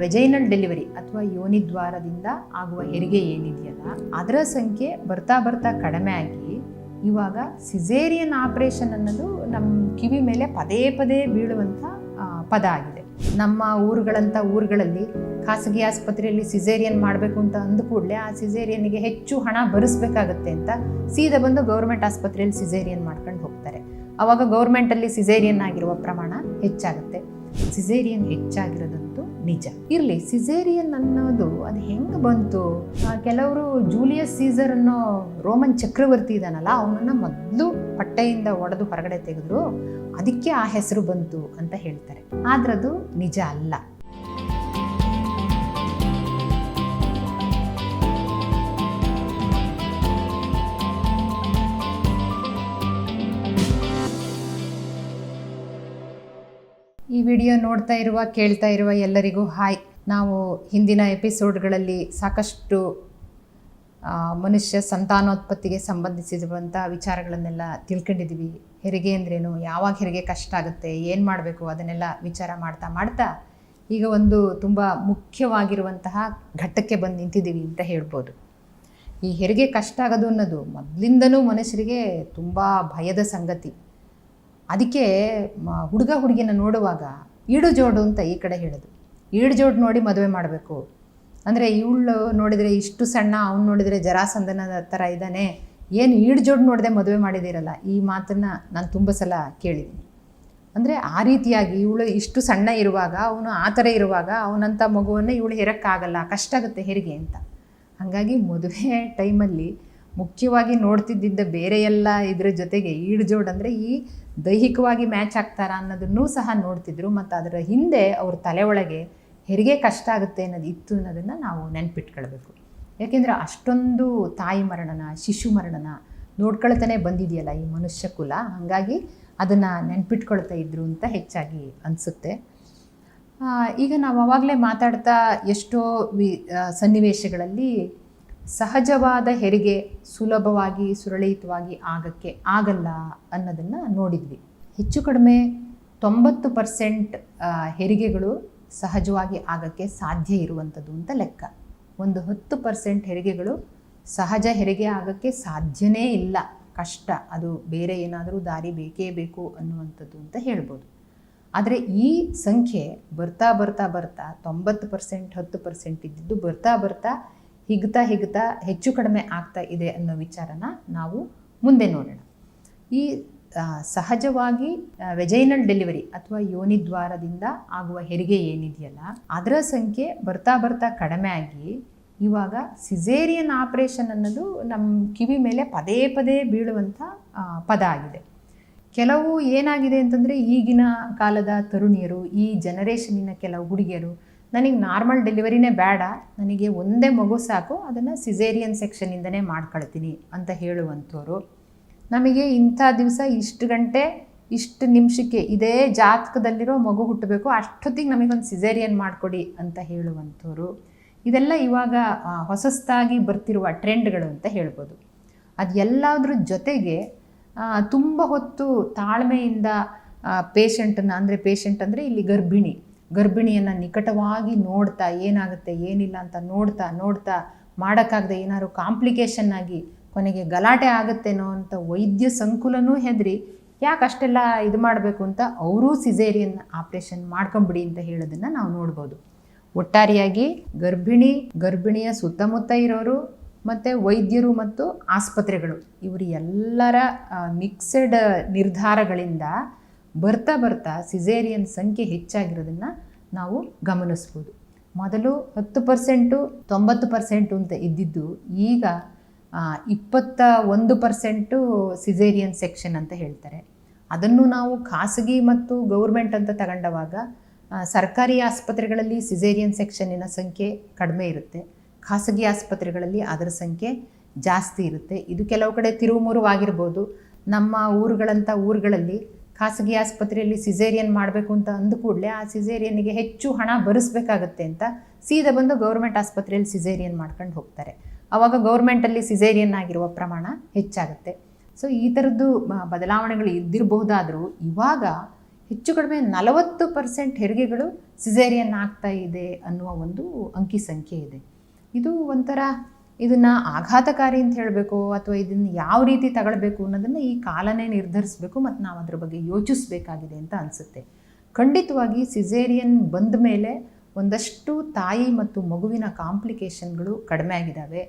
Vaginal delivery ಅಥವಾ ಯೋನಿದ್ವಾರದಿಂದ ಆಗುವ ಹೆರಿಗೆ ಏನಿದೆಯಲ್ಲ, ಅದರ ಸಂಖ್ಯೆ ಬರ್ತಾ ಬರ್ತಾ ಕಡಿಮೆ ಆಗಿ ಇವಾಗ ಸಿಜೇರಿಯನ್ ಆಪರೇಷನ್ ಅನ್ನೋದು ನಮ್ಮ ಕಿವಿ ಮೇಲೆ ಪದೇ ಪದೇ ಬೀಳುವಂಥ ಪದ ಆಗಿದೆ. ನಮ್ಮ ಊರುಗಳಂಥ ಊರುಗಳಲ್ಲಿ ಖಾಸಗಿ ಆಸ್ಪತ್ರೆಯಲ್ಲಿ ಸಿಜೇರಿಯನ್ ಮಾಡಬೇಕು ಅಂತ ಅಂದ ಕೂಡಲೇ ಆ ಸಿಸೇರಿಯನ್ಗೆ ಹೆಚ್ಚು ಹಣ ಭರಿಸ್ಬೇಕಾಗತ್ತೆ ಅಂತ ಸೀದಾ ಬಂದು ಗೌರ್ಮೆಂಟ್ ಆಸ್ಪತ್ರೆಯಲ್ಲಿ ಸಿಜೇರಿಯನ್ ಮಾಡ್ಕೊಂಡು ಹೋಗ್ತಾರೆ. ಅವಾಗ ಗೌರ್ಮೆಂಟಲ್ಲಿ ಸಿಜೇರಿಯನ್ ಆಗಿರುವ ಪ್ರಮಾಣ ಹೆಚ್ಚಾಗುತ್ತೆ. ಸಿಜೇರಿಯನ್ ಹೆಚ್ಚಾಗಿರೋದಂತೂ ನಿಜ. ಇರಲಿ ಸಿಸೇರಿಯನ್ ಅನ್ನೋದು ಅದು ಹೆಂಗೆ ಬಂತು? ಕೆಲವರು ಜೂಲಿಯಸ್ ಸೀಸರ್ ಅನ್ನೋ ರೋಮನ್ ಚಕ್ರವರ್ತಿ ಇದಾನಲ್ಲ, ಅವನನ್ನ ಮೊದಲು ಪಟ್ಟೆಯಿಂದ ಒಡೆದು ಹೊರಗಡೆ ತೆಗೆದ್ರು, ಅದಕ್ಕೆ ಆ ಹೆಸರು ಬಂತು ಅಂತ ಹೇಳ್ತಾರೆ. ಆದ್ರದು ನಿಜ ಅಲ್ಲ. ಈ ವಿಡಿಯೋ ನೋಡ್ತಾ ಇರುವ, ಕೇಳ್ತಾ ಇರುವ ಎಲ್ಲರಿಗೂ ಹಾಯ್. ನಾವು ಹಿಂದಿನ ಎಪಿಸೋಡ್ಗಳಲ್ಲಿ ಸಾಕಷ್ಟು ಮನುಷ್ಯ ಸಂತಾನೋತ್ಪತ್ತಿಗೆ ಸಂಬಂಧಿಸಿರುವಂಥ ವಿಚಾರಗಳನ್ನೆಲ್ಲ ತಿಳ್ಕೊಂಡಿದ್ದೀವಿ. ಹೆರಿಗೆ ಅಂದ್ರೇನು? ಯಾವಾಗ ಹೆರಿಗೆ ಕಷ್ಟ ಆಗುತ್ತೆ? ಏನು ಮಾಡಬೇಕು? ಅದನ್ನೆಲ್ಲ ವಿಚಾರ ಮಾಡ್ತಾ ಮಾಡ್ತಾ ಈಗ ಒಂದು ತುಂಬ ಮುಖ್ಯವಾಗಿರುವಂತಹ ಘಟ್ಟಕ್ಕೆ ಬಂದು ನಿಂತಿದ್ದೀವಿ ಅಂತ ಹೇಳ್ಬೋದು. ಈ ಹೆರಿಗೆ ಕಷ್ಟ ಆಗೋದು ಅನ್ನೋದು ಮೊದಲಿಂದನೂ ಮನುಷ್ಯರಿಗೆ ತುಂಬ ಭಯದ ಸಂಗತಿ. ಅದಕ್ಕೆ ಹುಡುಗ ಹುಡುಗಿನ ನೋಡುವಾಗ ಈಡು ಜೋಡು ಅಂತ ಈ ಕಡೆ ಹೇಳೋದು ಈಡು ಜೋಡು ನೋಡಿ ಮದುವೆ ಮಾಡಬೇಕು. ಅಂದರೆ ಇವಳು ನೋಡಿದರೆ ಇಷ್ಟು ಸಣ್ಣ, ಅವ್ನು ನೋಡಿದರೆ ಜರಾಸಂದನ ಥರ ಇದ್ದಾನೆ. ಏನು ಈಡು ಜೋಡು ನೋಡದೆ ಮದುವೆ ಮಾಡಿದಿರಲ್ಲ ಈ ಮಾತನ್ನು ನಾನು ತುಂಬ ಸಲ ಕೇಳಿದ್ದೀನಿ. ಅಂದರೆ ಆ ರೀತಿಯಾಗಿ ಇವಳು ಇಷ್ಟು ಸಣ್ಣ ಇರುವಾಗ, ಅವನು ಆ ಥರ ಇರುವಾಗ ಅವನಂಥ ಮಗುವನ್ನು ಇವಳು ಹೆರಕ್ಕಾಗಲ್ಲ, ಕಷ್ಟ ಆಗುತ್ತೆ ಹೆರಿಗೆ ಅಂತ. ಹಾಗಾಗಿ ಮದುವೆ ಟೈಮಲ್ಲಿ ಮುಖ್ಯವಾಗಿ ನೋಡ್ತಿದ್ದಿದ್ದ ಬೇರೆ ಎಲ್ಲ ಇದ್ರ ಜೊತೆಗೆ ಈಡು ಜೋಡು ಅಂದರೆ ಈ ದೈಹಿಕವಾಗಿ ಮ್ಯಾಚ್ ಆಗ್ತಾರಾ ಅನ್ನೋದನ್ನೂ ಸಹ ನೋಡ್ತಿದ್ರು, ಮತ್ತು ಅದರ ಹಿಂದೆ ಅವ್ರ ತಲೆ ಒಳಗೆ ಹೆರಿಗೆ ಕಷ್ಟ ಆಗುತ್ತೆ ಅನ್ನೋದು ಇತ್ತು ಅನ್ನೋದನ್ನು ನಾವು ನೆನ್ಪಿಟ್ಕೊಳ್ಬೇಕು. ಯಾಕೆಂದರೆ ಅಷ್ಟೊಂದು ತಾಯಿ ಮರಣನ, ಶಿಶು ಮರಣನ ನೋಡ್ಕೊಳ್ತಾನೆ ಬಂದಿದೆಯಲ್ಲ ಈ ಮನುಷ್ಯ ಕುಲ, ಹಾಗಾಗಿ ಅದನ್ನು ನೆನ್ಪಿಟ್ಕೊಳ್ತಾ ಇದ್ರು ಅಂತ ಹೆಚ್ಚಾಗಿ ಅನಿಸುತ್ತೆ. ಈಗ ನಾವು ಆವಾಗಲೇ ಮಾತಾಡ್ತಾ ಎಷ್ಟೋ ವಿ ಸನ್ನಿವೇಶಗಳಲ್ಲಿ ಸಹಜವಾದ ಹೆರಿಗೆ ಸುಲಭವಾಗಿ, ಸುರಳಿತವಾಗಿ ಆಗಕ್ಕೆ ಆಗಲ್ಲ ಅನ್ನೋದನ್ನು ನೋಡಿದ್ವಿ. ಹೆಚ್ಚು ಕಡಿಮೆ ತೊಂಬತ್ತು ಪರ್ಸೆಂಟ್ ಹೆರಿಗೆಗಳು ಸಹಜವಾಗಿ ಆಗಕ್ಕೆ ಸಾಧ್ಯ ಇರುವಂಥದ್ದು ಅಂತ ಲೆಕ್ಕ. ಒಂದು ಹತ್ತು ಪರ್ಸೆಂಟ್ ಹೆರಿಗೆಗಳು ಸಹಜ ಹೆರಿಗೆ ಆಗಕ್ಕೆ ಸಾಧ್ಯನೇ ಇಲ್ಲ. ಕಷ್ಟ, ಅದು ಬೇರೆ ಏನಾದರೂ ದಾರಿ ಬೇಕೇ ಬೇಕು ಅನ್ನುವಂಥದ್ದು ಅಂತ ಹೇಳ್ಬೋದು. ಆದರೆ ಈ ಸಂಖ್ಯೆ ಬರ್ತಾ ಬರ್ತಾ ಬರ್ತಾ ತೊಂಬತ್ತು ಪರ್ಸೆಂಟ್, ಹತ್ತು ಪರ್ಸೆಂಟ್ ಇದ್ದಿದ್ದು ಬರ್ತಾ ಬರ್ತಾ ಹಿಗ್ತಾ ಹಿಗ್ತಾ ಹೆಚ್ಚು ಕಡಿಮೆ ಆಗ್ತಾ ಇದೆ ಅನ್ನೋ ವಿಚಾರನ ನಾವು ಮುಂದೆ ನೋಡೋಣ. ಈ ಸಹಜವಾಗಿ ವೆಜೈನಲ್ ಡೆಲಿವರಿ ಅಥವಾ ಯೋನಿದ್ವಾರದಿಂದ ಆಗುವ ಹೆರಿಗೆ ಏನಿದೆಯಲ್ಲ, ಅದರ ಸಂಖ್ಯೆ ಬರ್ತಾ ಬರ್ತಾ ಕಡಿಮೆ ಆಗಿ ಇವಾಗ ಸಿಜೇರಿಯನ್ ಆಪರೇಷನ್ ಅನ್ನೋದು ನಮ್ಮ ಕಿವಿ ಮೇಲೆ ಪದೇ ಪದೇ ಬೀಳುವಂಥ ಪದ ಆಗಿದೆ. ಕೆಲವು ಏನಾಗಿದೆ ಅಂತಂದರೆ ಈಗಿನ ಕಾಲದ ತರುಣಿಯರು, ಈ ಜನರೇಷನಿನ ಕೆಲವು ಹುಡುಗಿಯರು ನನಗೆ ನಾರ್ಮಲ್ ಡೆಲಿವರಿನೇ ಬೇಡ, ನನಗೆ ಒಂದೇ ಮಗು ಸಾಕು, ಅದನ್ನು ಸಿಸೇರಿಯನ್ ಸೆಕ್ಷನಿಂದನೇ ಮಾಡ್ಕೊಳ್ತೀನಿ ಅಂತ ಹೇಳುವಂಥವ್ರು. ನಮಗೆ ಇಂಥ ದಿವಸ ಇಷ್ಟು ಗಂಟೆ, ಇಷ್ಟು ನಿಮಿಷಕ್ಕೆ ಇದೇ ಜಾತಕದಲ್ಲಿರೋ ಮಗು ಹುಟ್ಟಬೇಕು, ಅಷ್ಟೊತ್ತಿಗೆ ನಮಗೊಂದು ಸಿಸೇರಿಯನ್ ಮಾಡಿಕೊಡಿ ಅಂತ ಹೇಳುವಂಥವ್ರು. ಇದೆಲ್ಲ ಇವಾಗ ಹೊಸಸ್ತಾಗಿ ಬರ್ತಿರುವ ಟ್ರೆಂಡ್ಗಳು ಅಂತ ಹೇಳ್ಬೋದು. ಅದು ಎಲ್ಲದ್ರ ಜೊತೆಗೆ ತುಂಬ ಹೊತ್ತು ತಾಳ್ಮೆಯಿಂದ ಪೇಷಂಟನ್ನು ಅಂದರೆ ಪೇಷಂಟ್ ಅಂದರೆ ಇಲ್ಲಿ ಗರ್ಭಿಣಿ. ಗರ್ಭಿಣಿಯನ್ನು ನಿಕಟವಾಗಿ ನೋಡ್ತಾ ಏನಾಗುತ್ತೆ, ಏನಿಲ್ಲ ಅಂತ ನೋಡ್ತಾ ನೋಡ್ತಾ ಮಾಡೋಕ್ಕಾಗದೆ ಏನಾದ್ರು ಕಾಂಪ್ಲಿಕೇಶನ್ ಆಗಿ ಕೊನೆಗೆ ಗಲಾಟೆ ಆಗುತ್ತೇನೋ ಅಂತ ವೈದ್ಯ ಸಂಕುಲನೂ ಹೆದರಿ, ಯಾಕೆ ಅಷ್ಟೆಲ್ಲ ಇದು ಮಾಡಬೇಕು ಅಂತ ಅವರೂ ಸಿಸೇರಿಯನ್ ಆಪ್ರೇಷನ್ ಮಾಡ್ಕೊಂಬಿಡಿ ಅಂತ ಹೇಳೋದನ್ನು ನಾವು ನೋಡ್ಬೋದು. ಒಟ್ಟಾರೆಯಾಗಿ ಗರ್ಭಿಣಿ, ಗರ್ಭಿಣಿಯ ಸುತ್ತಮುತ್ತ ಇರೋರು ಮತ್ತು ವೈದ್ಯರು ಮತ್ತು ಆಸ್ಪತ್ರೆಗಳು, ಇವರು ಎಲ್ಲರ ಮಿಕ್ಸೆಡ್ ನಿರ್ಧಾರಗಳಿಂದ ಬರ್ತಾ ಬರ್ತಾ ಸಿಜೇರಿಯನ್ ಸಂಖ್ಯೆ ಹೆಚ್ಚಾಗಿರೋದನ್ನು ನಾವು ಗಮನಿಸ್ಬೋದು. ಮೊದಲು ಹತ್ತು ಪರ್ಸೆಂಟು ತೊಂಬತ್ತು ಪರ್ಸೆಂಟು ಅಂತ ಇದ್ದಿದ್ದು ಈಗ ಇಪ್ಪತ್ತ ಒಂದು ಪರ್ಸೆಂಟು ಸಿಸೇರಿಯನ್ ಸೆಕ್ಷನ್ ಅಂತ ಹೇಳ್ತಾರೆ. ಅದನ್ನು ನಾವು ಖಾಸಗಿ ಮತ್ತು ಗೌರ್ಮೆಂಟ್ ಅಂತ ತಗೊಂಡವಾಗ ಸರ್ಕಾರಿ ಆಸ್ಪತ್ರೆಗಳಲ್ಲಿ ಸಿಸೇರಿಯನ್ ಸೆಕ್ಷನ್ನಿನ ಸಂಖ್ಯೆ ಕಡಿಮೆ ಇರುತ್ತೆ. ಖಾಸಗಿ ಆಸ್ಪತ್ರೆಗಳಲ್ಲಿ ಅದರ ಸಂಖ್ಯೆ ಜಾಸ್ತಿ ಇರುತ್ತೆ. ಇದು ಕೆಲವು ಕಡೆ ತಿರುವುಮುರುವಾಗಿರ್ಬೋದು ನಮ್ಮ ಊರುಗಳಂಥ ಊರುಗಳಲ್ಲಿ ಖಾಸಗಿ ಆಸ್ಪತ್ರೆಯಲ್ಲಿ ಸಿಸೇರಿಯನ್ ಮಾಡಬೇಕು ಅಂತ ಅಂದ ಕೂಡಲೇ ಆ ಸಿಸೇರಿಯನ್ಗೆ ಹೆಚ್ಚು ಹಣ ಭರಿಸ್ಬೇಕಾಗತ್ತೆ ಅಂತ ಸೀದಾ ಬಂದು ಗೌರ್ಮೆಂಟ್ ಆಸ್ಪತ್ರೆಯಲ್ಲಿ ಸಿಸೇರಿಯನ್ ಮಾಡ್ಕೊಂಡು ಹೋಗ್ತಾರೆ. ಆವಾಗ ಗೌರ್ಮೆಂಟಲ್ಲಿ ಸಿಸೇರಿಯನ್ ಆಗಿರುವ ಪ್ರಮಾಣ ಹೆಚ್ಚಾಗುತ್ತೆ. ಸೊ ಈ ಥರದ್ದು ಬದಲಾವಣೆಗಳು ಇದ್ದಿರಬಹುದಾದರೂ ಇವಾಗ ಹೆಚ್ಚು ಕಡಿಮೆ ನಲವತ್ತು ಪರ್ಸೆಂಟ್ ಹೆರಿಗೆಗಳು ಸಿಸೇರಿಯನ್ ಆಗ್ತಾ ಇದೆ ಅನ್ನುವ ಒಂದು ಅಂಕಿ ಸಂಖ್ಯೆ ಇದೆ. ಇದು ಒಂಥರ ಇದನ್ನು ಆಘಾತಕಾರಿ ಅಂತ ಹೇಳಬೇಕು ಅಥವಾ ಇದನ್ನು ಯಾವ ರೀತಿ ತಗೊಳ್ಬೇಕು ಅನ್ನೋದನ್ನು ಈ ಕಾಲನೇ ನಿರ್ಧರಿಸಬೇಕು ಮತ್ತು ನಾವು ಅದ್ರ ಬಗ್ಗೆ ಯೋಚಿಸಬೇಕಾಗಿದೆ ಅಂತ ಅನಿಸುತ್ತೆ. ಖಂಡಿತವಾಗಿ ಸಿಸೇರಿಯನ್ ಬಂದ ಮೇಲೆ ಒಂದಷ್ಟು ತಾಯಿ ಮತ್ತು ಮಗುವಿನ ಕಾಂಪ್ಲಿಕೇಶನ್ಗಳು ಕಡಿಮೆ ಆಗಿದ್ದಾವೆ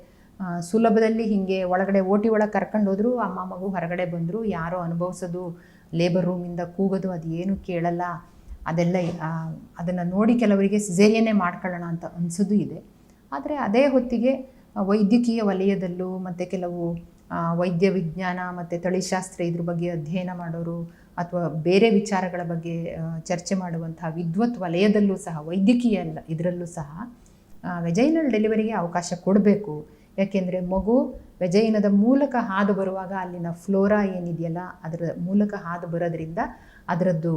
ಸುಲಭದಲ್ಲಿ ಹೀಗೆ ಒಳಗಡೆ ಓಟಿ ಒಳಗೆ ಕರ್ಕೊಂಡು ಅಮ್ಮ ಮಗು ಹೊರಗಡೆ ಬಂದರು, ಯಾರೋ ಅನುಭವಿಸೋದು ಲೇಬರ್ ರೂಮಿಂದ ಕೂಗೋದು ಅದು ಏನು ಕೇಳಲ್ಲ. ಅದೆಲ್ಲ ಅದನ್ನು ನೋಡಿ ಕೆಲವರಿಗೆ ಸಿಸೇರಿಯನ್ನೇ ಮಾಡ್ಕೊಳ್ಳೋಣ ಅಂತ ಅನಿಸೋದು ಇದೆ. ಆದರೆ ಅದೇ ಹೊತ್ತಿಗೆ ವೈದ್ಯಕೀಯ ವಲಯದಲ್ಲೂ ಮತ್ತು ಕೆಲವು ವೈದ್ಯ ವಿಜ್ಞಾನ ಮತ್ತು ತಳಿಶಾಸ್ತ್ರ ಇದ್ರ ಬಗ್ಗೆ ಅಧ್ಯಯನ ಮಾಡೋರು ಅಥವಾ ಬೇರೆ ವಿಚಾರಗಳ ಬಗ್ಗೆ ಚರ್ಚೆ ಮಾಡುವಂತಹ ವಿದ್ವತ್ ವಲಯದಲ್ಲೂ ಸಹ, ವೈದ್ಯಕೀಯ ಇದರಲ್ಲೂ ಸಹ ವೆಜೈನಲ್ ಡೆಲಿವರಿಗೆ ಅವಕಾಶ ಕೊಡಬೇಕು. ಯಾಕೆಂದರೆ ಮಗು ವೆಜೈನದ ಮೂಲಕ ಹಾದು ಬರುವಾಗ ಅಲ್ಲಿನ ಫ್ಲೋರಾ ಏನಿದೆಯಲ್ಲ, ಅದರ ಮೂಲಕ ಹಾದು ಬರೋದ್ರಿಂದ ಅದರದ್ದು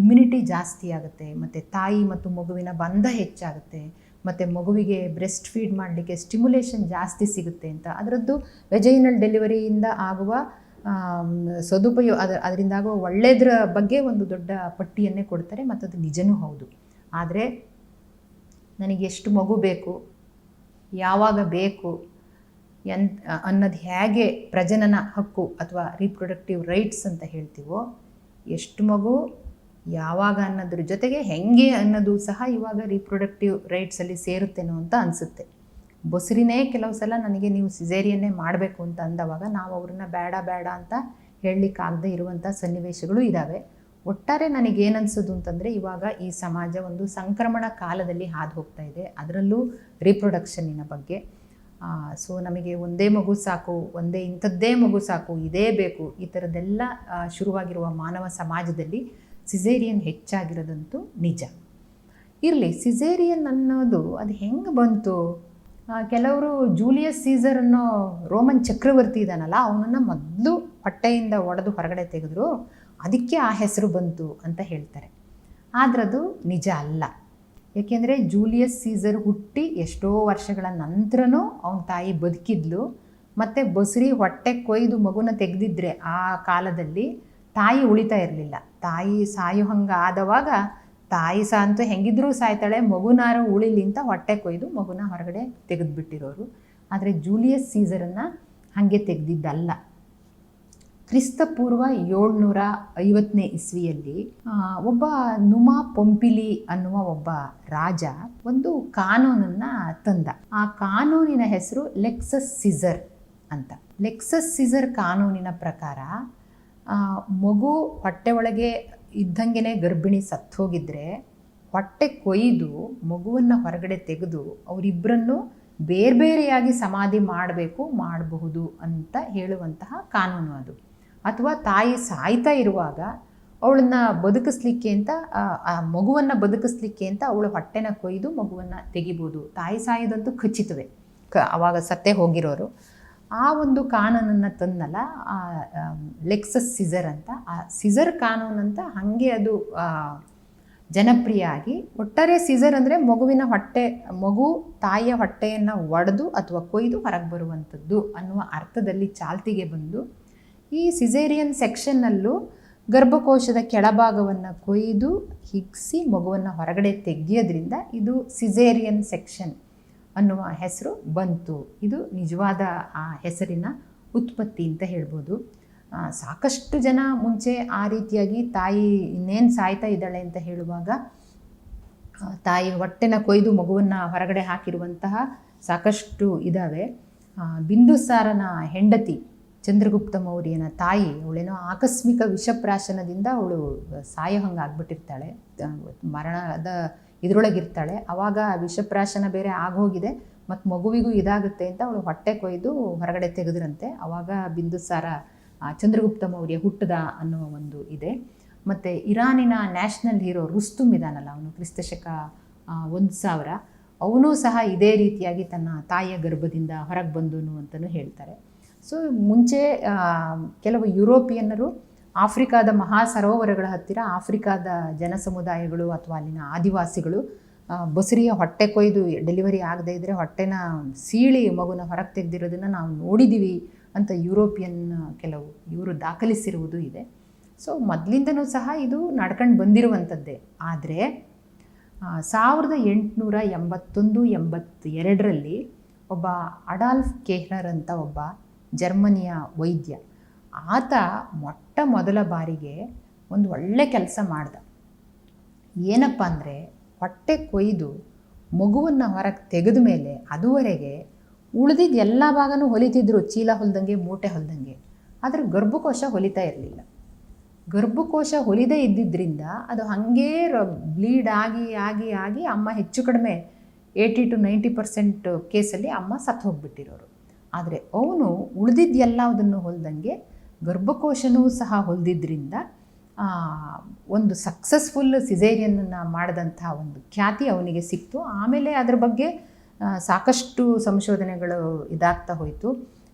ಇಮ್ಯುನಿಟಿ ಜಾಸ್ತಿ ಆಗುತ್ತೆ, ಮತ್ತು ತಾಯಿ ಮತ್ತು ಮಗುವಿನ ಬಂಧ ಹೆಚ್ಚಾಗುತ್ತೆ. ಮತ್ತು ಮಗುವಿಗೆ ಬ್ರೆಸ್ಟ್ ಫೀಡ್ ಮಾಡಲಿಕ್ಕೆ ಸ್ಟಿಮ್ಯುಲೇಷನ್ ಜಾಸ್ತಿ ಸಿಗುತ್ತೆ ಅಂತ. ಅದರದ್ದು ವೆಜೈನಲ್ ಡೆಲಿವರಿಯಿಂದ ಆಗುವ ಸದುಪಯೋಗ ಅದ ಅದರಿಂದಾಗುವ ಒಳ್ಳೆಯದ್ರ ಬಗ್ಗೆ ಒಂದು ದೊಡ್ಡ ಪಟ್ಟಿಯನ್ನೇ ಕೊಡ್ತಾರೆ ಮತ್ತು ಅದು ನಿಜನೂ ಹೌದು. ಆದರೆ ನನಗೆ ಎಷ್ಟು ಮಗು ಬೇಕು, ಯಾವಾಗ ಬೇಕು ಎನ್ ಅನ್ನೋದು ಹೇಗೆ ಪ್ರಜನನ ಹಕ್ಕು ಅಥವಾ ರೀಪ್ರೊಡಕ್ಟಿವ್ ರೈಟ್ಸ್ ಅಂತ ಹೇಳ್ತೀವೋ, ಎಷ್ಟು ಮಗು ಯಾವಾಗ ಅನ್ನೋದ್ರ ಜೊತೆಗೆ ಹೆಂಗೆ ಅನ್ನೋದು ಸಹ ಇವಾಗ ರೀಪ್ರೊಡಕ್ಟಿವ್ ರೈಟ್ಸಲ್ಲಿ ಸೇರುತ್ತೇನೋ ಅಂತ ಅನಿಸುತ್ತೆ. ಬೊಸರಿನೇ ಕೆಲವು ಸಲ ನನಗೆ ನೀವು ಸಿಜೇರಿಯನ್ನೇ ಮಾಡಬೇಕು ಅಂತ ಅಂದವಾಗ ನಾವು ಅವ್ರನ್ನ ಬೇಡ ಬೇಡ ಅಂತ ಹೇಳಲಿಕ್ಕಾಗದೇ ಇರುವಂಥ ಸನ್ನಿವೇಶಗಳು ಇದ್ದಾವೆ ಒಟ್ಟಾರೆ ನನಗೇನಿಸೋದು ಅಂತಂದರೆ ಇವಾಗ ಈ ಸಮಾಜ ಒಂದು ಸಂಕ್ರಮಣ ಕಾಲದಲ್ಲಿ ಹಾದು ಹೋಗ್ತಾ ಇದೆ. ಅದರಲ್ಲೂ ರೀಪ್ರೊಡಕ್ಷನ್ನಿನ ಬಗ್ಗೆ. ಸೊ ನಮಗೆ ಒಂದೇ ಮಗು ಸಾಕು, ಒಂದೇ ಇಂಥದ್ದೇ ಮಗು ಸಾಕು, ಇದೇ ಬೇಕು, ಈ ಥರದ್ದೆಲ್ಲ ಶುರುವಾಗಿರುವ ಮಾನವ ಸಮಾಜದಲ್ಲಿ ಸಿಸೇರಿಯನ್ ಹೆಚ್ಚಾಗಿರೋದಂತೂ ನಿಜ. ಇರಲಿ, ಸಿಸೇರಿಯನ್ ಅನ್ನೋದು ಅದು ಹೆಂಗೆ ಬಂತು? ಕೆಲವರು ಜೂಲಿಯಸ್ ಸೀಸರ್ ಅನ್ನೋ ರೋಮನ್ ಚಕ್ರವರ್ತಿ ಇದ್ದಾನಲ್ಲ ಅವನನ್ನು ಮೊದಲು ಹೊಟ್ಟೆಯಿಂದ ಒಡೆದು ಹೊರಗಡೆ ತೆಗೆದ್ರು, ಅದಕ್ಕೆ ಆ ಹೆಸರು ಬಂತು ಅಂತ ಹೇಳ್ತಾರೆ. ಆದ್ರದು ನಿಜ ಅಲ್ಲ. ಏಕೆಂದರೆ ಜೂಲಿಯಸ್ ಸೀಸರ್ ಹುಟ್ಟಿ ಎಷ್ಟೋ ವರ್ಷಗಳ ನಂತರನೂ ಅವನ ತಾಯಿ ಬದುಕಿದ್ಲು, ಮತ್ತು ಬಸುರಿ ಹೊಟ್ಟೆ ಕೊಯ್ದು ಮಗುನ ತೆಗೆದಿದ್ರೆ ಆ ಕಾಲದಲ್ಲಿ ತಾಯಿ ಉಳಿತಾ ಇರಲಿಲ್ಲ. ತಾಯಿ ಸಾಯೋ ಹಂಗೆ ಆದವಾಗ ತಾಯಿ ಸಹ ಅಂತೂ ಹೆಂಗಿದ್ರೂ ಸಾಯ್ತಾಳೆ, ಮಗುನಾರು ಉಳಿಲಿ ಅಂತ ಹೊಟ್ಟೆ ಕೊಯ್ದು ಮಗುನ ಹೊರಗಡೆ ತೆಗೆದುಬಿಟ್ಟಿರೋರು. ಆದರೆ ಜೂಲಿಯಸ್ ಸೀಸರನ್ನು ಹಾಗೆ ತೆಗೆದಿದ್ದಲ್ಲ. ಕ್ರಿಸ್ತಪೂರ್ವ ಏಳ್ನೂರ ಐವತ್ತನೇ ಇಸ್ವಿಯಲ್ಲಿ ಒಬ್ಬ ನುಮಾ ಪೊಂಪಿಲಿ ಅನ್ನುವ ಒಬ್ಬ ರಾಜ ಒಂದು ಕಾನೂನನ್ನು ತಂದ. ಆ ಕಾನೂನಿನ ಹೆಸರು ಲೆಕ್ಸಸ್ ಸಿಸರ್ ಅಂತ. ಲೆಕ್ಸಸ್ ಸಿಸರ್ ಕಾನೂನಿನ ಪ್ರಕಾರ ಮಗು ಹೊಟ್ಟೆ ಒಳಗೆ ಇದ್ದಂಗೆ ಗರ್ಭಿಣಿ ಸತ್ತು ಹೋಗಿದ್ರೆ ಹೊಟ್ಟೆ ಕೊಯ್ದು ಮಗುವನ್ನು ಹೊರಗಡೆ ತೆಗೆದು ಅವರಿಬ್ಬರನ್ನು ಬೇರೆ ಬೇರೆಯಾಗಿ ಸಮಾಧಿ ಮಾಡಬೇಕು ಮಾಡಬಹುದು ಅಂತ ಹೇಳುವಂತಹ ಕಾನೂನು ಅದು. ಅಥವಾ ತಾಯಿ ಸಾಯ್ತಾ ಇರುವಾಗ ಅವಳನ್ನ ಬದುಕಿಸ್ಲಿಕ್ಕೆ ಅಂತ ಆ, ಮಗುವನ್ನು ಬದುಕಿಸ್ಲಿಕ್ಕೆ ಅಂತ ಅವಳು ಹೊಟ್ಟೆನ ಕೊಯ್ದು ಮಗುವನ್ನು ತೆಗಿಬೋದು. ತಾಯಿ ಸಾಯೋದಂತೂ ಖಚಿತವೇ. ಕ ಅವಾಗ ಸತ್ತೇ ಹೋಗಿರೋರು. ಆ ಒಂದು ಕಾನೂನನ್ನು ತಂದಲ್ಲ, ಆ ಲೆಕ್ಸಸ್ ಸಿಸರ್ ಅಂತ. ಆ ಸಿಸರ್ ಕಾನೂನು ಅಂತ ಹಾಗೆ ಅದು ಜನಪ್ರಿಯ ಆಗಿ, ಒಟ್ಟಾರೆ ಸಿಸರ್ ಅಂದರೆ ಮಗುವಿನ ಹೊಟ್ಟೆ, ಮಗು ತಾಯಿಯ ಹೊಟ್ಟೆಯನ್ನು ಒಡೆದು ಅಥವಾ ಕೊಯ್ದು ಹೊರಗೆ ಬರುವಂಥದ್ದು ಅನ್ನುವ ಅರ್ಥದಲ್ಲಿ ಚಾಲ್ತಿಗೆ ಬಂದು, ಈ ಸಿಸೇರಿಯನ್ ಸೆಕ್ಷನ್ನಲ್ಲೂ ಗರ್ಭಕೋಶದ ಕೆಳಭಾಗವನ್ನು ಕೊಯ್ದು ಹಿಗ್ಸಿ ಮಗುವನ್ನು ಹೊರಗಡೆ ತೆಗೆಯೋದ್ರಿಂದ ಇದು ಸಿಸೇರಿಯನ್ ಸೆಕ್ಷನ್. ಅನ್ನುವ ಹೆಸರು ಬಂತು. ಇದು ನಿಜವಾದ, ಆ, ಹೆಸರಿನ ಉತ್ಪತ್ತಿ ಅಂತ ಹೇಳ್ಬೋದು. ಸಾಕಷ್ಟು ಜನ ಮುಂಚೆ ಆ ರೀತಿಯಾಗಿ ತಾಯಿ ಇನ್ನೇನು ಸಾಯ್ತಾ ಇದ್ದಾಳೆ ಅಂತ ಹೇಳುವಾಗ ತಾಯಿ ಹೊಟ್ಟೆನ ಕೊಯ್ದು ಮಗುವನ್ನು ಹೊರಗಡೆ ಹಾಕಿರುವಂತಹ ಸಾಕಷ್ಟು ಇದ್ದಾವೆ ಬಿಂದುಸಾರನ ಹೆಂಡತಿ ಚಂದ್ರಗುಪ್ತ ಮೌರ್ಯನ ತಾಯಿ, ಅವಳೇನೋ ಆಕಸ್ಮಿಕ ವಿಷಪ್ರಾಶನದಿಂದ ಅವಳು ಸಾಯೋ ಹಂಗೆ ಆಗ್ಬಿಟ್ಟಿರ್ತಾಳೆ ಮರಣದ ಇದರೊಳಗಿರ್ತಾಳೆ. ಆವಾಗ ವಿಷಪ್ರಾಶನ ಬೇರೆ ಆಗೋಗಿದೆ. ಮತ್ತು ಮಗುವಿಗೂ ಇದಾಗುತ್ತೆ ಅಂತ ಅವಳು ಹೊಟ್ಟೆ ಕೊಯ್ದು ಹೊರಗಡೆ ತೆಗೆದ್ರಂತೆ. ಆವಾಗ ಬಿಂದುಸಾರ ಚಂದ್ರಗುಪ್ತ ಮೌರ್ಯ ಹುಟ್ಟದ ಅನ್ನುವ ಒಂದು ಇದೆ. ಮತ್ತು ಇರಾನಿನ ನ್ಯಾಷನಲ್ ಹೀರೋ ರುಸ್ತುಮ್ ಇದಾನಲ್ಲ ಅವನು, ಕ್ರಿಸ್ತಶಕ ಒಂದು ಸಾವಿರ. ಅವನು ಸಹ ಇದೇ ರೀತಿಯಾಗಿ ತನ್ನ ತಾಯಿಯ ಗರ್ಭದಿಂದ ಹೊರಗೆ ಬಂದನು ಅಂತಲೂ ಹೇಳ್ತಾರೆ. ಸೊ ಮುಂಚೆ ಕೆಲವು ಯುರೋಪಿಯನ್ನರು ಆಫ್ರಿಕಾದ ಮಹಾ ಸರೋವರಗಳ ಹತ್ತಿರ ಆಫ್ರಿಕಾದ ಜನಸಮುದಾಯಗಳು ಅಥವಾ ಅಲ್ಲಿನ ಆದಿವಾಸಿಗಳು ಬಸರಿಯ ಹೊಟ್ಟೆ ಕೊಯ್ದು ಡೆಲಿವರಿ ಆಗದೇ ಇದ್ದರೆ ಹೊಟ್ಟೆನ ಸೀಳಿ ಮಗುನ ಹೊರಗೆ ತೆಗೆದಿರೋದನ್ನು ನಾವು ನೋಡಿದ್ದೀವಿ ಅಂತ ಯುರೋಪಿಯನ್ ಕೆಲವು ಇವರು ದಾಖಲಿಸಿರುವುದು ಇದೆ. ಸೊ ಮೊದಲಿಂದನೂ ಸಹ ಇದು ನಡ್ಕೊಂಡು ಬಂದಿರುವಂಥದ್ದೇ ಆದರೆ ಸಾವಿರದ ಎಂಟುನೂರ ಎಂಬತ್ತೊಂದು, ಎಂಬತ್ತೆರಡರಲ್ಲಿ ಒಬ್ಬ ಅಡಾಲ್ಫ್ ಕೆಹ್ಲರ್ ಅಂತ ಒಬ್ಬ ಜರ್ಮನಿಯ ವೈದ್ಯ ಆತ ಮೊಟ್ಟ ಮೊದಲ ಬಾರಿಗೆ ಒಂದು ಒಳ್ಳೆ ಕೆಲಸ ಮಾಡ್ದ. ಏನಪ್ಪ ಅಂದರೆ ಹೊಟ್ಟೆ ಕೊಯ್ದು ಮಗುವನ್ನು ಹೊರಗೆ ತೆಗೆದ ಮೇಲೆ ಅದುವರೆಗೆ ಉಳಿದಿದ್ದ ಎಲ್ಲ ಭಾಗನೂ ಹೊಲಿತಿದ್ರು, ಚೀಲ ಹೊಲ್ದಂಗೆ, ಮೂಟೆ ಹೊಲ್ದಂಗೆ. ಆದರೆ ಗರ್ಭಕೋಶ ಹೊಲಿತಾ ಇರಲಿಲ್ಲ. ಗರ್ಭಕೋಶ ಹೊಲಿದೇ ಇದ್ದಿದ್ದರಿಂದ ಅದು ಹಾಗೇ ಬ್ಲೀಡ್ ಆಗಿ ಆಗಿ ಆಗಿ ಅಮ್ಮ ಹೆಚ್ಚು ಕಡಿಮೆ ಏಯ್ಟಿ ಟು ನೈಂಟಿ ಪರ್ಸೆಂಟ್ ಕೇಸಲ್ಲಿ ಅಮ್ಮ ಸತ್ತು ಹೋಗ್ಬಿಟ್ಟಿರೋರು. ಆದರೆ ಅವನು ಉಳಿದಿದ್ದೆಲ್ಲದನ್ನು ಹೊಲ್ದಂಗೆ ಗರ್ಭಕೋಶನೂ ಸಹ ಹೊಲಿದಿದ್ದರಿಂದ ಒಂದು ಸಕ್ಸಸ್ಫುಲ್ ಸಿಸೇರಿಯನ್ನ ಮಾಡಿದಂಥ ಒಂದು ಖ್ಯಾತಿ ಅವನಿಗೆ ಸಿಕ್ತು. ಆಮೇಲೆ ಅದ್ರ ಬಗ್ಗೆ ಸಾಕಷ್ಟು ಸಂಶೋಧನೆಗಳು ಇದಾಗ್ತಾ ಹೋಯಿತು.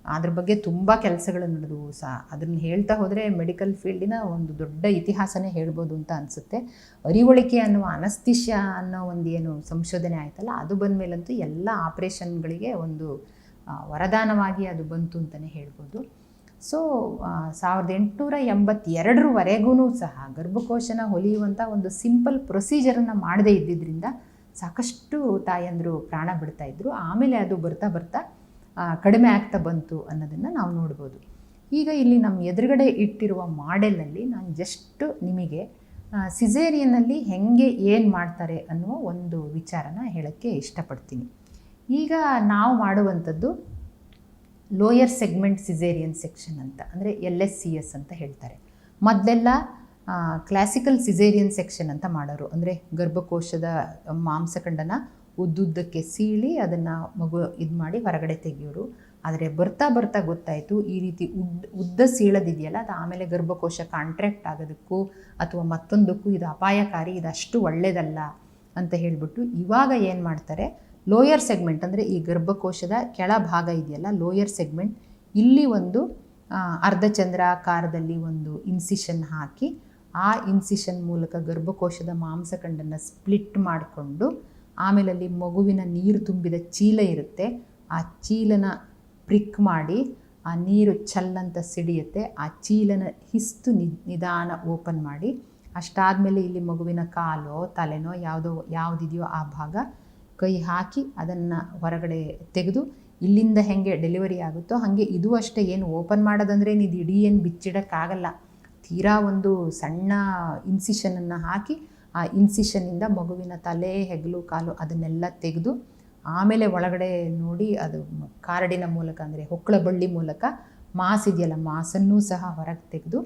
ಅದ್ರ ಬಗ್ಗೆ ತುಂಬ ಕೆಲಸಗಳು ನಡೆದವು. ಸಹ ಅದನ್ನು ಹೇಳ್ತಾ ಹೋದರೆ ಮೆಡಿಕಲ್ ಫೀಲ್ಡಿನ ಒಂದು ದೊಡ್ಡ ಇತಿಹಾಸನೇ ಹೇಳ್ಬೋದು ಅಂತ ಅನಿಸುತ್ತೆ. ಅರಿವಳಿಕೆ ಅನ್ನುವ ಅನಸ್ತಿಷ್ಯ ಅನ್ನೋ ಒಂದು ಏನು ಸಂಶೋಧನೆ ಆಯ್ತಲ್ಲ, ಅದು ಬಂದ ಮೇಲಂತೂ ಎಲ್ಲ ಆಪ್ರೇಷನ್ಗಳಿಗೆ ಒಂದು ವರದಾನವಾಗಿ ಅದು ಬಂತು ಅಂತಲೇ ಹೇಳ್ಬೋದು. ಸೊ ಸಾವಿರದ ಎಂಟುನೂರ ಎಂಬತ್ತೆರಡರವರೆಗೂ ಸಹ ಗರ್ಭಕೋಶನ ಹೊಲಿಯುವಂಥ ಒಂದು ಸಿಂಪಲ್ ಪ್ರೊಸೀಜರನ್ನು ಮಾಡದೇ ಇದ್ದಿದ್ದರಿಂದ ಸಾಕಷ್ಟು ತಾಯಂದರು ಪ್ರಾಣ ಬಿಡ್ತಾ ಇದ್ದರು ಆಮೇಲೆ ಅದು ಬರ್ತಾ ಬರ್ತಾ ಕಡಿಮೆ ಆಗ್ತಾ ಬಂತು ಅನ್ನೋದನ್ನು ನಾವು ನೋಡ್ಬೋದು. ಈಗ ಇಲ್ಲಿ ನಮ್ಮ ಎದುರುಗಡೆ ಇಟ್ಟಿರುವ ಮಾಡೆಲಲ್ಲಿ ನಾನು ಜಸ್ಟ್ ನಿಮಗೆ ಸಿಸೇರಿಯನ್ನಲ್ಲಿ ಹೆಂಗೆ ಏನು ಮಾಡ್ತಾರೆ ಅನ್ನುವ ಒಂದು ವಿಚಾರನ ಹೇಳೋಕ್ಕೆ ಇಷ್ಟಪಡ್ತೀನಿ. ಈಗ ನಾವು ಮಾಡುವಂಥದ್ದು ಲೋಯರ್ ಸೆಗ್ಮೆಂಟ್ ಸಿಸೇರಿಯನ್ ಸೆಕ್ಷನ್ ಅಂತ, ಅಂದರೆ ಎಲ್ ಎಸ್ ಸಿ ಎಸ್ ಅಂತ ಹೇಳ್ತಾರೆ. ಮೊದಲೆಲ್ಲ ಕ್ಲಾಸಿಕಲ್ ಸಿಸೇರಿಯನ್ ಸೆಕ್ಷನ್ ಅಂತ ಮಾಡೋರು. ಅಂದರೆ ಗರ್ಭಕೋಶದ ಮಾಂಸಖಂಡನ ಉದ್ದುದ್ದಕ್ಕೆ ಸೀಳಿ ಅದನ್ನು ಮಗು ಇದು ಮಾಡಿ ಹೊರಗಡೆ ತೆಗೆಯೋರು. ಆದರೆ ಬರ್ತಾ ಬರ್ತಾ ಗೊತ್ತಾಯಿತು, ಈ ರೀತಿ ಉದ್ದ ಉದ್ದ ಸೀಳದಿದೆಯಲ್ಲ, ಅದು ಆಮೇಲೆ ಗರ್ಭಕೋಶ ಕಾಂಟ್ರ್ಯಾಕ್ಟ್ ಆಗೋದಕ್ಕೂ ಅಥವಾ ಮತ್ತೊಂದಕ್ಕೂ ಇದು ಅಪಾಯಕಾರಿ ಇದು ಅಷ್ಟು ಒಳ್ಳೆಯದಲ್ಲ ಅಂತ ಹೇಳಿಬಿಟ್ಟು ಇವಾಗ ಏನು ಮಾಡ್ತಾರೆ ಲೋಯರ್ ಸೆಗ್ಮೆಂಟ್ ಅಂದರೆ ಈ ಗರ್ಭಕೋಶದ ಕೆಳಭಾಗ ಇದೆಯಲ್ಲ ಲೋಯರ್ ಸೆಗ್ಮೆಂಟ್ ಇಲ್ಲಿ ಒಂದು ಅರ್ಧ ಅರ್ಧಚಂದ್ರಾಕಾರದಲ್ಲಿ ಒಂದು ಇನ್ಸಿಷನ್ ಹಾಕಿ, ಆ ಇನ್ಸಿಷನ್ ಮೂಲಕ ಗರ್ಭಕೋಶದ ಮಾಂಸಖಂಡನ್ನು ಸ್ಪ್ಲಿಟ್ ಮಾಡಿಕೊಂಡು, ಆಮೇಲೆ ಅಲ್ಲಿ ಮಗುವಿನ ನೀರು ತುಂಬಿದ ಚೀಲ ಇರುತ್ತೆ. ಆ ಚೀಲನ ಪ್ರಿಕ್ ಮಾಡಿ, ಆ ನೀರು ಚಲ್ಲಂತ ಸಿಡಿಯುತ್ತೆ. ಆ ಚೀಲನ ಹಿಸ್ತು ನಿಧಾನ ಓಪನ್ ಮಾಡಿ, ಅಷ್ಟಾದಮೇಲೆ ಇಲ್ಲಿ ಮಗುವಿನ ಕಾಲೋ, ತಲೆನೋ, ಯಾವುದೋ, ಯಾವುದಿದೆಯೋ ಆ ಭಾಗ ಕೈ ಹಾಕಿ ಅದನ್ನು ಹೊರಗಡೆ ತೆಗೆದು ಇಲ್ಲಿಂದ ಹೆಂಗೆ ಡೆಲಿವರಿ ಆಗುತ್ತೋ ಹಾಗೆ ಇದು ಅಷ್ಟೇ. ಏನು ಓಪನ್ ಮಾಡೋದಂದ್ರೆ ಇದು ಇಡೀ ಏನು ಬಿಚ್ಚಿಡೋಕ್ಕಾಗಲ್ಲ. ತೀರಾ ಒಂದು ಸಣ್ಣ ಇನ್ಸಿಷನನ್ನು ಹಾಕಿ ಆ ಇನ್ಸಿಷನ್ನಿಂದ ಮಗುವಿನ ತಲೆ, ಹೆಗಲು, ಕಾಲು ಅದನ್ನೆಲ್ಲ ತೆಗೆದು ಆಮೇಲೆ ಒಳಗಡೆ ನೋಡಿ ಅದು ಕಾರಡಿನ ಮೂಲಕ ಅಂದರೆ ಹೊಕ್ಕಳ ಬಳ್ಳಿ ಮೂಲಕ ಮಾಸ್ ಇದೆಯಲ್ಲ, ಮಾಸನ್ನೂ ಸಹ ಹೊರಗೆ ತೆಗೆದು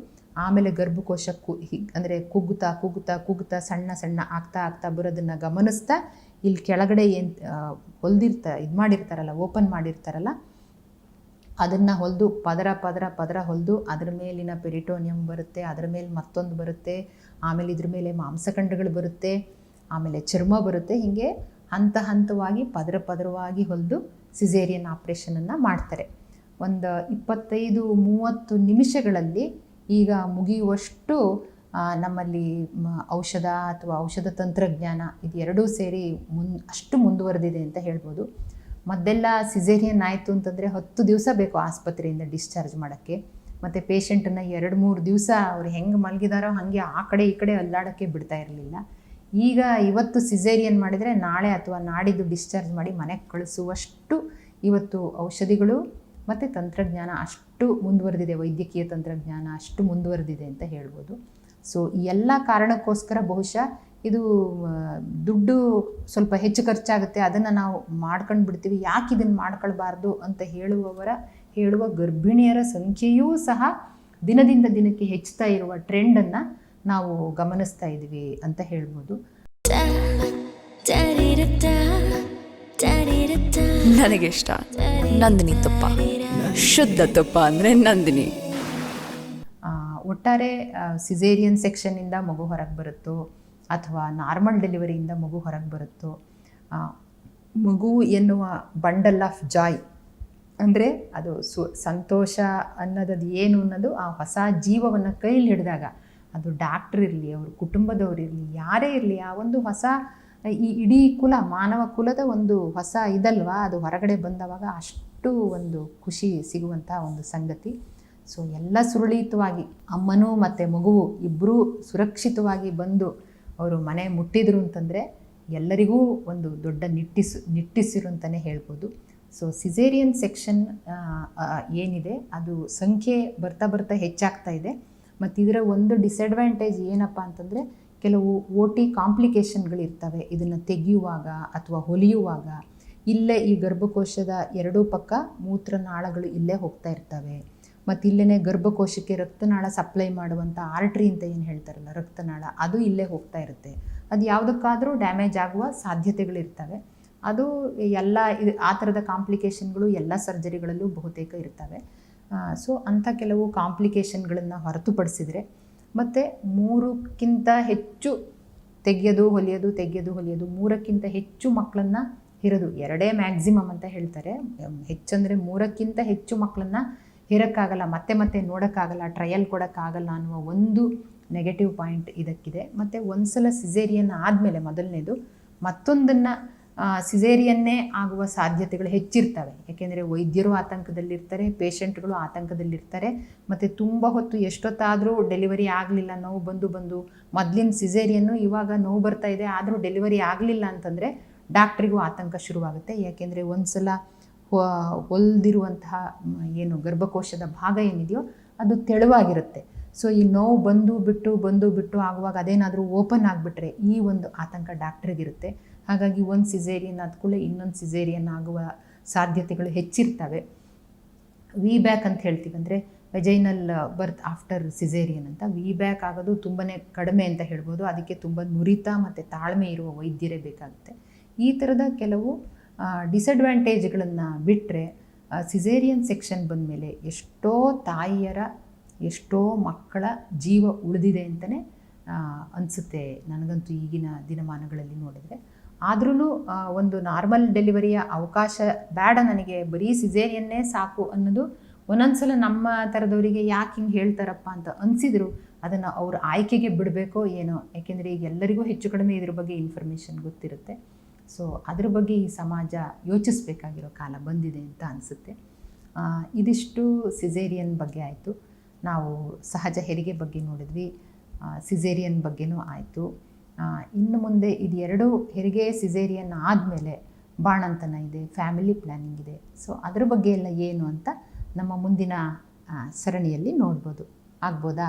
ಆಮೇಲೆ ಗರ್ಭಕೋಶ ಕು ಅಂದರೆ ಕುಗ್ಗುತ್ತಾ ಕುಗ್ಗುತ್ತಾ ಕುಗ್ಗುತ್ತಾ ಸಣ್ಣ ಸಣ್ಣ ಆಗ್ತಾ ಆಗ್ತಾ ಬರೋದನ್ನು ಗಮನಿಸ್ತಾ ಇಲ್ಲಿ ಕೆಳಗಡೆ ಏನು ಹೊಲ್ದಿರ್ತ, ಇದು ಮಾಡಿರ್ತಾರಲ್ಲ, ಓಪನ್ ಮಾಡಿರ್ತಾರಲ್ಲ, ಅದನ್ನು ಹೊಲಿದು ಪದರ ಪದರ ಪದರ ಹೊಲಿದು ಅದರ ಮೇಲಿನ ಪೆರಿಟೋನಿಯಂ ಬರುತ್ತೆ, ಅದರ ಮೇಲೆ ಮತ್ತೊಂದು ಬರುತ್ತೆ, ಆಮೇಲೆ ಇದ್ರ ಮೇಲೆ ಮಾಂಸಖಂಡಗಳು ಬರುತ್ತೆ, ಆಮೇಲೆ ಚರ್ಮ ಬರುತ್ತೆ, ಹೀಗೆ ಹಂತ ಹಂತವಾಗಿ, ಪದರ ಪದರವಾಗಿ ಹೊಲಿದು ಸಿಸೇರಿಯನ್ ಆಪ್ರೇಷನನ್ನು ಮಾಡ್ತಾರೆ. ಒಂದು ಇಪ್ಪತ್ತೈದು ಮೂವತ್ತು ನಿಮಿಷಗಳಲ್ಲಿ ಈಗ ಮುಗಿಯುವಷ್ಟು ನಮ್ಮಲ್ಲಿ ಔಷಧ ಅಥವಾ ಔಷಧ ತಂತ್ರಜ್ಞಾನ ಇದು ಎರಡೂ ಸೇರಿ ಮುನ್, ಅಷ್ಟು ಮುಂದುವರೆದಿದೆ ಅಂತ ಹೇಳ್ಬೋದು. ಮೊದಲೆಲ್ಲ ಸಿಜೇರಿಯನ್ ಆಯಿತು ಅಂತಂದರೆ ಹತ್ತು ದಿವಸ ಬೇಕು ಆಸ್ಪತ್ರೆಯಿಂದ ಡಿಸ್ಚಾರ್ಜ್ ಮಾಡೋಕ್ಕೆ. ಮತ್ತು ಪೇಷಂಟನ್ನು ಎರಡು ಮೂರು ದಿವಸ ಅವ್ರು ಹೆಂಗೆ ಮಲಗಿದಾರೋ ಹಾಗೆ ಆ ಕಡೆ ಈ ಕಡೆ ಅಲ್ಲಾಡೋಕ್ಕೆ ಬಿಡ್ತಾ ಇರಲಿಲ್ಲ. ಈಗ ಇವತ್ತು ಸಿಜೇರಿಯನ್ ಮಾಡಿದರೆ ನಾಳೆ ಅಥವಾ ನಾಡಿದ್ದು ಡಿಸ್ಚಾರ್ಜ್ ಮಾಡಿ ಮನೆಗೆ ಕಳಿಸುವಷ್ಟು ಇವತ್ತು ಔಷಧಿಗಳು ಮತ್ತು ತಂತ್ರಜ್ಞಾನ ಅಷ್ಟು ಮುಂದುವರೆದಿದೆ. ವೈದ್ಯಕೀಯ ತಂತ್ರಜ್ಞಾನ ಅಷ್ಟು ಮುಂದುವರೆದಿದೆ ಅಂತ ಹೇಳ್ಬೋದು. ಸೊ ಈ ಎಲ್ಲ ಕಾರಣಕ್ಕೋಸ್ಕರ ಬಹುಶಃ ಇದು ದುಡ್ಡು ಸ್ವಲ್ಪ ಹೆಚ್ಚು ಖರ್ಚಾಗುತ್ತೆ, ಅದನ್ನು ನಾವು ಮಾಡ್ಕೊಂಡು ಬಿಡ್ತೀವಿ. ಯಾಕೆ ಇದನ್ನು ಮಾಡ್ಕೊಳ್ಬಾರ್ದು ಅಂತ ಹೇಳುವವರ, ಹೇಳುವ ಗರ್ಭಿಣಿಯರ ಸಂಖ್ಯೆಯೂ ಸಹ ದಿನದಿಂದ ದಿನಕ್ಕೆ ಹೆಚ್ಚುತ್ತಾ ಇರುವ ಟ್ರೆಂಡನ್ನು ನಾವು ಗಮನಿಸ್ತಾ ಇದ್ದೀವಿ ಅಂತ ಹೇಳ್ಬೋದು. ನನಗೆ ಇಷ್ಟ. ನಂದಿನಿ ತುಪ್ಪ. ಶುದ್ಧ ತುಪ್ಪ ಅಂದರೆ ನಂದಿನಿ. ಒಟ್ಟಾರೆ ಸಿಸೇರಿಯನ್ ಸೆಕ್ಷನ್ನಿಂದ ಮಗು ಹೊರಗೆ ಬರುತ್ತೋ, ಅಥವಾ ನಾರ್ಮಲ್ ಡೆಲಿವರಿಯಿಂದ ಮಗು ಹೊರಗೆ ಬರುತ್ತೋ ಮಗು ಎನ್ನುವ ಬಂಡಲ್ ಆಫ್ ಜಾಯ್ ಅಂದರೆ ಅದು ಸು, ಸಂತೋಷ ಅನ್ನೋದದು ಏನು ಅನ್ನೋದು ಆ ಹೊಸ ಜೀವವನ್ನು ಕೈಲಿ ಹಿಡಿದಾಗ ಅದು ಡಾಕ್ಟ್ರ್ ಇರಲಿ, ಅವ್ರ ಕುಟುಂಬದವ್ರು ಇರಲಿ, ಯಾರೇ ಇರಲಿ, ಆ ಒಂದು ಹೊಸ, ಈ ಇಡೀ ಕುಲ, ಮಾನವ ಕುಲದ ಒಂದು ಹೊಸ ಇದಲ್ವಾ, ಅದು ಹೊರಗಡೆ ಬಂದವಾಗ ಅಷ್ಟು ಒಂದು ಖುಷಿ ಸಿಗುವಂಥ ಒಂದು ಸಂಗತಿ. ಸೊ ಎಲ್ಲ ಸುರಳಿತವಾಗಿ ಅಮ್ಮನೂ ಮತ್ತು ಮಗುವು ಇಬ್ಬರೂ ಸುರಕ್ಷಿತವಾಗಿ ಬಂದು ಅವರು ಮನೆ ಮುಟ್ಟಿದ್ರು ಅಂತಂದರೆ ಎಲ್ಲರಿಗೂ ಒಂದು ದೊಡ್ಡ ನಿಟ್ಟಿಸು, ನಿಟ್ಟಿಸಿರು ಅಂತಲೇ ಹೇಳ್ಬೋದು. ಸೊ ಸಿಸೇರಿಯನ್ ಸೆಕ್ಷನ್ ಏನಿದೆ, ಅದು ಸಂಖ್ಯೆ ಬರ್ತಾ ಬರ್ತಾ ಹೆಚ್ಚಾಗ್ತಾ ಇದೆ. ಮತ್ತು ಇದರ ಒಂದು ಡಿಸ್ಅಡ್ವಾಂಟೇಜ್ ಏನಪ್ಪ ಅಂತಂದರೆ ಕೆಲವು ಓ ಟಿ ಕಾಂಪ್ಲಿಕೇಶನ್ಗಳಿರ್ತವೆ ಇದನ್ನು ತೆಗೆಯುವಾಗ ಅಥವಾ ಹೊಲಿಯುವಾಗ ಇಲ್ಲೇ ಈ ಗರ್ಭಕೋಶದ ಎರಡೂ ಪಕ್ಕ ಮೂತ್ರನಾಳಗಳು ಇಲ್ಲೇ ಹೋಗ್ತಾ ಇರ್ತವೆ. ಮತ್ತು ಇಲ್ಲೇ ಗರ್ಭಕೋಶಕ್ಕೆ ರಕ್ತನಾಳ ಸಪ್ಲೈ ಮಾಡುವಂಥ ಆರ್ಟ್ರಿ ಅಂತ ಏನು ಹೇಳ್ತಾರಲ್ಲ, ರಕ್ತನಾಳ, ಅದು ಇಲ್ಲೇ ಹೋಗ್ತಾ ಇರುತ್ತೆ. ಅದು ಯಾವುದಕ್ಕಾದರೂ ಡ್ಯಾಮೇಜ್ ಆಗುವ ಸಾಧ್ಯತೆಗಳಿರ್ತವೆ. ಅದು ಎಲ್ಲ ಇದು ಆ ಥರದ ಕಾಂಪ್ಲಿಕೇಶನ್ಗಳು ಎಲ್ಲ ಸರ್ಜರಿಗಳಲ್ಲೂ ಬಹುತೇಕ ಇರ್ತವೆ. ಸೊ ಅಂಥ ಕೆಲವು ಕಾಂಪ್ಲಿಕೇಶನ್ಗಳನ್ನು ಹೊರತುಪಡಿಸಿದರೆ, ಮತ್ತು ಮೂರಕ್ಕಿಂತ ಹೆಚ್ಚು ತೆಗೆಯೋದು, ಹೊಲಿಯೋದು ತೆಗೆಯೋದು, ಹೊಲಿಯೋದು, ಮೂರಕ್ಕಿಂತ ಹೆಚ್ಚು ಮಕ್ಕಳನ್ನು ಇರೋದು ಎರಡೇ ಮ್ಯಾಕ್ಸಿಮಮ್ ಅಂತ ಹೇಳ್ತಾರೆ. ಹೆಚ್ಚಂದರೆ ಮೂರಕ್ಕಿಂತ ಹೆಚ್ಚು ಮಕ್ಕಳನ್ನು ಹಿರಕ್ಕಾಗಲ್ಲ, ಮತ್ತೆ ಮತ್ತೆ ನೋಡೋಕ್ಕಾಗಲ್ಲ ಟ್ರಯಲ್ ಕೊಡೋಕ್ಕಾಗಲ್ಲ ಅನ್ನುವ ಒಂದು ನೆಗೆಟಿವ್ ಪಾಯಿಂಟ್ ಇದಕ್ಕಿದೆ. ಮತ್ತು ಒಂದು ಸಲ ಸಿಸೇರಿಯನ್ ಆದಮೇಲೆ ಮೊದಲನೇದು ಮತ್ತೊಂದನ್ನು ಸಿಸೇರಿಯನ್ನೇ ಆಗುವ ಸಾಧ್ಯತೆಗಳು ಹೆಚ್ಚಿರ್ತವೆ. ಯಾಕೆಂದರೆ ವೈದ್ಯರು ಆತಂಕದಲ್ಲಿರ್ತಾರೆ ಪೇಷಂಟ್ಗಳು ಆತಂಕದಲ್ಲಿರ್ತಾರೆ, ಮತ್ತು ತುಂಬ ಹೊತ್ತು ಎಷ್ಟೊತ್ತಾದರೂ ಡೆಲಿವರಿ ಆಗಲಿಲ್ಲ ನೋವು ಬಂದು ಬಂದು ಮೊದಲಿನ ಸಿಸೇರಿಯನ್ನು ಇವಾಗ ನೋವು ಬರ್ತಾ ಇದೆ, ಆದರೂ ಡೆಲಿವರಿ ಆಗಲಿಲ್ಲ ಅಂತಂದರೆ ಡಾಕ್ಟ್ರಿಗೂ ಆತಂಕ ಶುರುವಾಗುತ್ತೆ. ಯಾಕೆಂದರೆ ಒಂದು ಸಲ ಹೊಲ್ದಿರುವಂತಹ ಏನು ಗರ್ಭಕೋಶದ ಭಾಗ ಏನಿದೆಯೋ ಅದು ತೆಳುವಾಗಿರುತ್ತೆ. ಸೊ, ಈ ನೋವು ಬಂದು ಬಿಟ್ಟು ಬಂದು ಬಿಟ್ಟು ಆಗುವಾಗ ಅದೇನಾದರೂ ಓಪನ್ ಆಗಿಬಿಟ್ರೆ ಈ ಒಂದು ಆತಂಕ ಡಾಕ್ಟ್ರಿಗಿರುತ್ತೆ. ಹಾಗಾಗಿ ಒಂದು ಸಿಸೇರಿಯನ್ ಆದ ಕೂಡಲೇ ಇನ್ನೊಂದು ಸಿಸೇರಿಯನ್ ಆಗುವ ಸಾಧ್ಯತೆಗಳು ಹೆಚ್ಚಿರ್ತವೆ. ವಿ ಬ್ಯಾಕ್ ಅಂತ ಹೇಳ್ತೀವಿ ಅಂದರೆ ವೆಜೈನಲ್ ಬರ್ತ್ ಆಫ್ಟರ್ ಸಿಸೇರಿಯನ್ ಅಂತ. ವಿ ಬ್ಯಾಕ್ ಆಗೋದು ತುಂಬಾ ಕಡಿಮೆ ಅಂತ ಹೇಳ್ಬೋದು. ಅದಕ್ಕೆ ತುಂಬ ನುರಿತ ಮತ್ತು ತಾಳ್ಮೆ ಇರುವ ವೈದ್ಯರೇ ಬೇಕಾಗುತ್ತೆ. ಈ ಥರದ ಕೆಲವು ಡಿಸಡ್ವಾಂಟೇಜ್ಗಳನ್ನು ಬಿಟ್ಟರೆ ಸಿಸೇರಿಯನ್ ಸೆಕ್ಷನ್ ಬಂದಮೇಲೆ ಎಷ್ಟೋ ತಾಯಿಯರ, ಎಷ್ಟೋ ಮಕ್ಕಳ ಜೀವ ಉಳಿದಿದೆ ಅಂತಲೇ ಅನಿಸುತ್ತೆ ನನಗಂತೂ ಈಗಿನ ದಿನಮಾನಗಳಲ್ಲಿ ನೋಡಿದರೆ. ಆದ್ರೂ ಒಂದು ನಾರ್ಮಲ್ ಡೆಲಿವರಿಯ ಅವಕಾಶ ಬೇಡ ನನಗೆ, ಬರೀ ಸಿಸೇರಿಯನ್ನೇ ಸಾಕು ಅನ್ನೋದು ಒಂದೊಂದ್ಸಲ ನಮ್ಮ ಥರದವರಿಗೆ ಯಾಕೆ ಹಿಂಗೆ ಹೇಳ್ತಾರಪ್ಪ ಅಂತ ಅನಿಸಿದ್ರು, ಅದನ್ನು ಅವ್ರ ಆಯ್ಕೆಗೆ ಬಿಡಬೇಕೋ ಏನೋ. ಯಾಕೆಂದರೆ ಈಗ ಎಲ್ಲರಿಗೂ ಹೆಚ್ಚು ಕಡಿಮೆ ಇದ್ರ ಬಗ್ಗೆ ಇನ್ಫಾರ್ಮೇಷನ್ ಗೊತ್ತಿರುತ್ತೆ. ಸೊ ಅದ್ರ ಬಗ್ಗೆ ಈ ಸಮಾಜ ಯೋಚಿಸಬೇಕಾಗಿರೋ ಕಾಲ ಬಂದಿದೆ ಅಂತ ಅನಿಸುತ್ತೆ. ಇದಿಷ್ಟು ಸಿಸೇರಿಯನ್ ಬಗ್ಗೆ ಆಯಿತು. ನಾವು ಸಹಜ ಹೆರಿಗೆ ಬಗ್ಗೆ ನೋಡಿದ್ವಿ. ಸಿಜೇರಿಯನ್ ಬಗ್ಗೆನೂ ಆಯಿತು. ಇನ್ನು ಮುಂದೆ ಇದು ಎರಡು ಹೆರಿಗೆ ಸಿಜೇರಿಯನ್ ಆದಮೇಲೆ ಬಾಣಂತನ ಇದೆ ಫ್ಯಾಮಿಲಿ ಪ್ಲ್ಯಾನಿಂಗ್ ಇದೆ. ಸೊ ಅದ್ರ ಬಗ್ಗೆ ಎಲ್ಲ ಏನು ಅಂತ ನಮ್ಮ ಮುಂದಿನ ಸರಣಿಯಲ್ಲಿ ನೋಡ್ಬೋದು. ಆಗ್ಬೋದಾ?